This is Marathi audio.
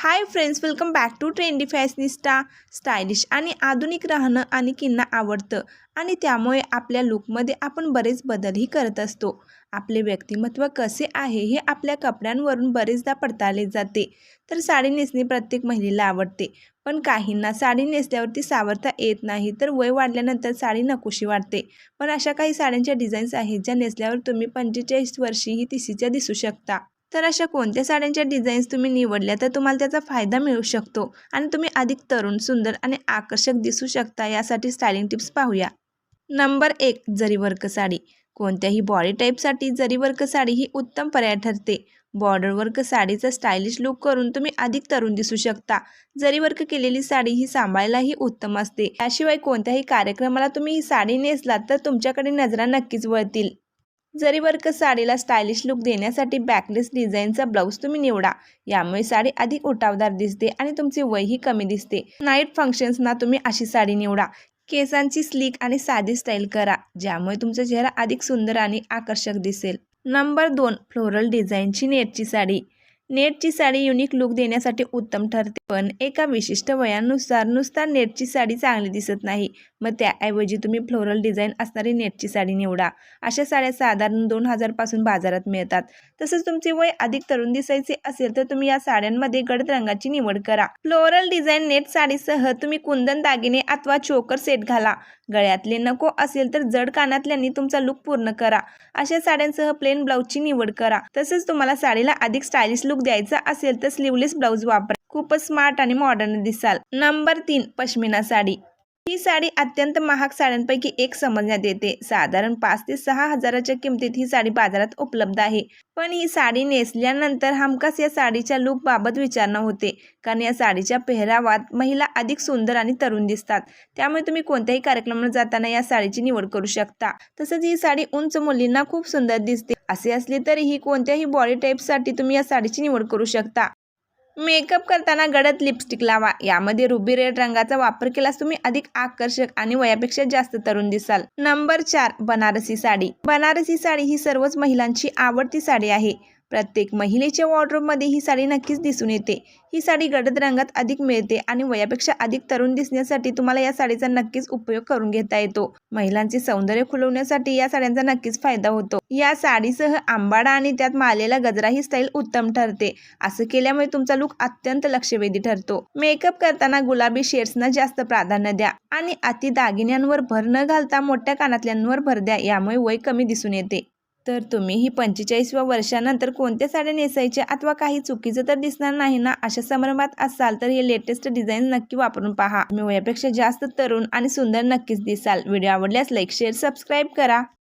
Hi friends welcome back to trendy fashionista stylish आणि आधुनिक राहणं आणि आवडतं. आणि त्यामुळे आपल्या लुकमध्ये आपण बरेच बदलही करत असतो. आपले व्यक्तिमत्व कसे आहे हे आपल्या कपड्यांवरून बरेचदा पडताळले जाते. तर साडी नेसणे प्रत्येक महिलेला आवडते. पण काहींना साडी नेसल्यावरती सावरता येत नाही तर वय वाढल्यानंतर साडी नकोशी वाटते. पण अशा काही साड्यांच्या डिझाईन्स आहेत ज्या नेसल्यावर तुम्ही पंचेचाळीस वर्षीही तिसीच्या दिसू शकता. तर अशा कोणत्या साड्यांच्या डिझाईन्स तुम्ही निवडल्या तर तुम्हाला त्याचा फायदा मिळू शकतो? आणि तुम्ही अधिक तरुण सुंदर आणि आकर्षक दिसू शकता यासाठी स्टायलिंग टिप्स पाहूया. नंबर एक जरी वर्क साडी. कोणत्याही बॉडी टाईपसाठी जरी वर्क साडी ही उत्तम पर्याय ठरते. बॉर्डर वर्क साडीचा स्टायलिश लुक करून तुम्ही अधिक तरुण दिसू शकता. जरी वर्क केलेली साडी ही सांभाळायलाही उत्तम असते. त्याशिवाय कोणत्याही कार्यक्रमाला तुम्ही ही साडी नेसलात तर तुमच्याकडे नजरा नक्कीच वळतील. जरी वर्क साडीला स्टायलिश लुक देण्यासाठी बॅकलेस डिझाईनचा ब्लाऊज तुम्ही निवडा. यामुळे साडी अधिक उठावदार दिसते आणि तुमची वयही कमी दिसते. नाईट फंक्शन्सना तुम्ही अशी साडी निवडा. केसांची स्लीक आणि साधी स्टाईल करा ज्यामुळे तुमचा चेहरा अधिक सुंदर आणि आकर्षक दिसेल. नंबर दोन फ्लोरल डिझाईनची नेटची साडी. नेटची साडी युनिक लुक देण्यासाठी उत्तम ठरते. पण एका विशिष्ट वयानुसार नुसता नेटची साडी चांगली दिसत नाही. मग त्याऐवजी तुम्ही फ्लोरल डिझाईन असणारी नेटची साडी निवडा. अशा साड्या साधारण दोन हजारपासून बाजारात मिळतात. तसंच तुमचे वय अधिक तरुण दिसायचे असेल तर तुम्ही या साड्यांमध्ये गडद रंगाची निवड करा. फ्लोरल डिझाईन नेट साडीसह तुम्ही कुंदन दागिने अथवा चोकर सेट घाला. गळ्यातले नको असेल तर जड कानातल्यांनी तुमचा लुक पूर्ण करा. अशा साड्यांसह प्लेन ब्लाऊजची निवड करा. तसेच तुम्हाला साडीला अधिक स्टायलिश लुक द्यायचा असेल तर स्लीवलेस ब्लाऊज वापरा. खूपच स्मार्ट आणि मॉडर्न दिसाल. नंबर तीन पश्मिना साडी. ही साडी अत्यंत महाग साड्यांपैकी एक समजण्यात येते. साधारण पाच ते सहा हजाराच्या किमतीत ही साडी बाजारात उपलब्ध आहे. पण ही साडी नेसल्यानंतर हमखास या साडीच्या लुक बाबत विचारणं होते. कारण या साडीच्या पेहरावात महिला अधिक सुंदर आणि तरुण दिसतात. त्यामुळे तुम्ही कोणत्याही कार्यक्रमाला जाताना या साडीची निवड करू शकता. तसंच ही साडी उंच मुलींना खूप सुंदर दिसते. असे असले तरीही कोणत्याही बॉडी टाईपसाठी तुम्ही या साडीची निवड करू शकता. मेकअप करताना गडद लिपस्टिक लावा. यामध्ये रुबी रेड रंगाचा वापर केल्यास तुम्ही अधिक आकर्षक आणि वयापेक्षा जास्त तरुण दिसाल. नंबर चार बनारसी साडी. बनारसी साडी ही सर्वच महिलांची आवडती साडी आहे. प्रत्येक महिलेच्या वॉर्ड्रोबमध्ये ही साडी नक्कीच दिसून येते. ही साडी गडद रंगात अधिक मिळते आणि वयापेक्षा अधिक तरुण दिसण्यासाठी तुम्हाला या साडीचा नक्कीच उपयोग करून घेता येतो. महिलांचे सौंदर्य खुलवण्यासाठी या साड्यांचा नक्कीच फायदा होतो. या साडीसह आंबाडा आणि त्यात मालेला गजरा ही स्टाईल उत्तम ठरते. असं केल्यामुळे तुमचा लुक अत्यंत लक्षवेधी ठरतो. मेकअप करताना गुलाबी शेड्सना जास्त प्राधान्य द्या आणि अति दागिन्यांवर भर न घालता मोठ्या कानातल्यांवर भर द्या यामुळे वय कमी दिसून येते. तर तुम्ही ही पंचेचाळीसव्या वर्षानंतर कोणत्या साड्या नेसायच्या अथवा काही चुकीचं तर दिसणार नाही ना? अशा संभ्रमात असाल तर हे लेटेस्ट डिझाईन नक्की वापरून पहा. मी वयापेक्षा जास्त तरुण आणि सुंदर नक्कीच दिसाल. व्हिडिओ आवडल्यास लाईक शेअर सबस्क्राईब करा.